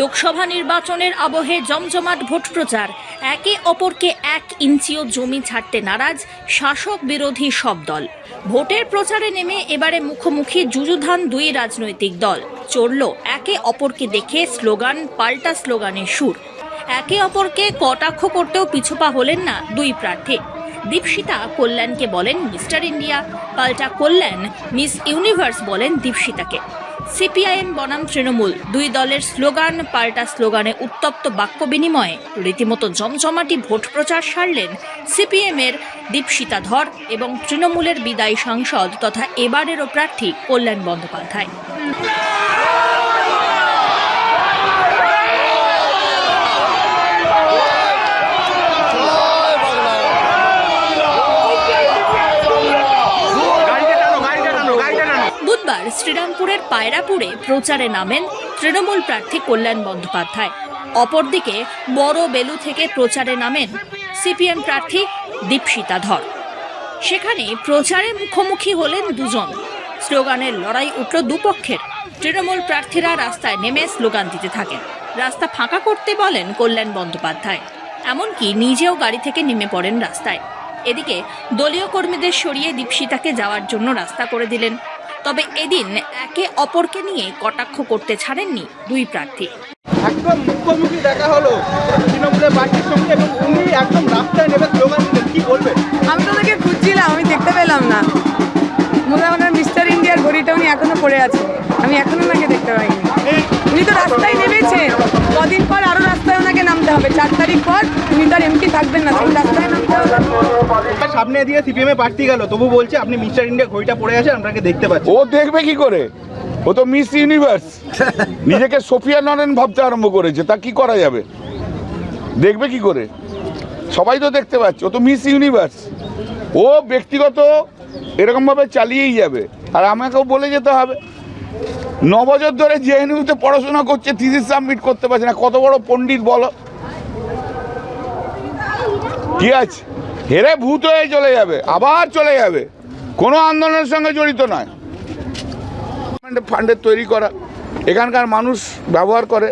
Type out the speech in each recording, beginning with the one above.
লোকসভা নির্বাচনের আবহে জমজমাট ভোট প্রচার। একে অপরকে এক ইঞ্চিও জমি ছাড়তে নারাজ শাসক বিরোধী সব দল। ভোটের প্রচারে নেমে এবারে মুখোমুখি যুযুধান দুই রাজনৈতিক দল। চড়ল একে অপরকে দেখে স্লোগান, পাল্টা স্লোগানের সুর। একে অপরকে কটাক্ষ করতেও পিছুপা হলেন না দুই প্রার্থী। দীপশিতা কল্যাণকে বলেন মিস্টার ইন্ডিয়া, পাল্টা কল্যাণ মিস ইউনিভার্স বলেন দীপশিতাকে। সিপিআইএম বনাম তৃণমূল, দুই দলের স্লোগান, পাল্টা স্লোগানে উত্তপ্ত বাক্য বিনিময়ে রীতিমতো জমজমাটি ভোট প্রচার সারলেন সিপিএম এর দীপশিতা ধর এবং তৃণমূলের বিদায়ী সাংসদ তথা এবারেরও প্রার্থী কল্যাণ বন্দ্যোপাধ্যায়। শ্রীরামপুরের পায়রাপুরে প্রচারে নামেন তৃণমূল প্রার্থী কল্যাণ বন্দ্যোপাধ্যায়। অপরদিকে বড় বেলু থেকে প্রচারে নামেন সিপিএম প্রার্থী দীপশিতা ধর। সেখানে প্রচারে মুখোমুখি হলেন দুজন। স্লোগানের লড়াই উঠল দুপক্ষের। তৃণমূল প্রার্থীরা রাস্তায় নেমে স্লোগান দিতে থাকেন। রাস্তা ফাঁকা করতে বলেন কল্যাণ বন্দ্যোপাধ্যায়। এমনকি নিজেও গাড়ি থেকে নেমে পড়েন রাস্তায়। এদিকে দলীয় কর্মীদের সরিয়ে দীপশিতাকে যাওয়ার জন্য রাস্তা করে দিলেন তবে এদিন একে অপরকে নিয়ে কটাক্ষ করতে ছাড়েননি দুই প্রার্থী। একদম মুখোমুখি দেখা হলো। তৃণমূলের পার্টির সঙ্গে এবং উনি একদম রাস্তায় নেমে স্লোগান দিলেন কি বলবেন? আমি তো ওদেরকে খুঁজছিলাম আমি দেখতে পেলাম না। মনে হয় ওনার মিস্টার ইন্ডিয়ার ঘড়িটা উনি এখনও পড়ে আছে। আমি এখনও ওনাকে দেখতে পাইনি। উনি তো রাস্তায় নেমেছেন কদিন পর আরও রাস্তায় ওনাকে নামতে হবে। চার তারিখ পর উনি তো আর এমপি থাকবেন না তখন রাস্তায় সামনে দিয়ে সিপিএম এ প্রার্থী গেল তবু বলছে আপনি মিস্টার ইন্ডিয়া ঘড়িটা পড়ে আছে আপনাকে দেখতে পাচ্ছি। ও দেখবে কি করে? ও তো মিস ইউনিভার্স। নিজেকে সোফিয়া নরেন ভাবতে আরম্ভ করেছে তা কি করা যাবে? দেখবে কি করে? সবাই তো দেখতে পাচ্ছে ও তো মিস ইউনিভার্স। ও ব্যক্তিগত এরকমভাবে চালিয়েই যাবে আর আমাকেও বলে যেতে হবে। ন বছর ধরে জেএনইউতে পড়াশোনা করছে থিসিস সাবমিট করতে পারছে না কত বড় পণ্ডিত বলো? কি আছে? হেরে ভূত হয়ে চলে যাবে আবার চলে যাবে। কোনো আন্দোলনের সঙ্গে জড়িত নয়। ফান্ডের তৈরি করা। এখানকার মানুষ ব্যবহার করে।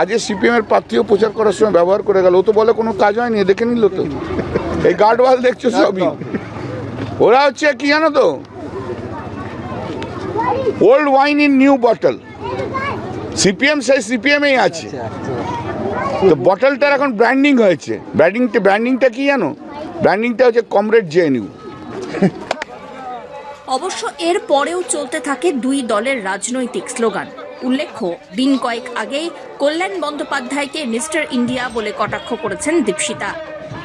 আজকে সিপিএমের প্রার্থীও প্রচার করার সময় ব্যবহার করে গেল। ও তো বলে কোনো কাজ হয়নি দেখে নিল তো। এই গার্ডওয়াল দেখছ সবই। ওরা হচ্ছে কি জানো তো? Old wine in new bottle CPM সেই সিপিএমেই আছে। তো বটলটার এখন ব্র্যান্ডিং হয়েছে। ব্র্যান্ডিংটা ব্র্যান্ডিংটা কি জানো? ব্র্যান্ডিংটা হচ্ছে কমরেড জেএনইউ অবশ্য এর পরেও চলতে থাকে দুই দলের রাজনৈতিক স্লোগান। উল্লেখ্য, দিন কয়েক আগেই কল্যাণ বন্দ্যোপাধ্যায়কে মিস্টার ইন্ডিয়া বলে কটাক্ষ করেছেন দীপশিতা।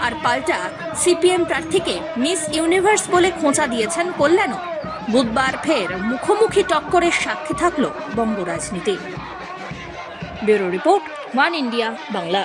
আর পাল্টা, সিপিএম প্রার্থীকে মিস ইউনিভার্স বলে খোঁচা দিয়েছেন কল্যাণও। বুধবার ফের মুখোমুখি টক্করের সাক্ষী থাকল বঙ্গ রাজনীতি। Bureau report, one India, Bangla.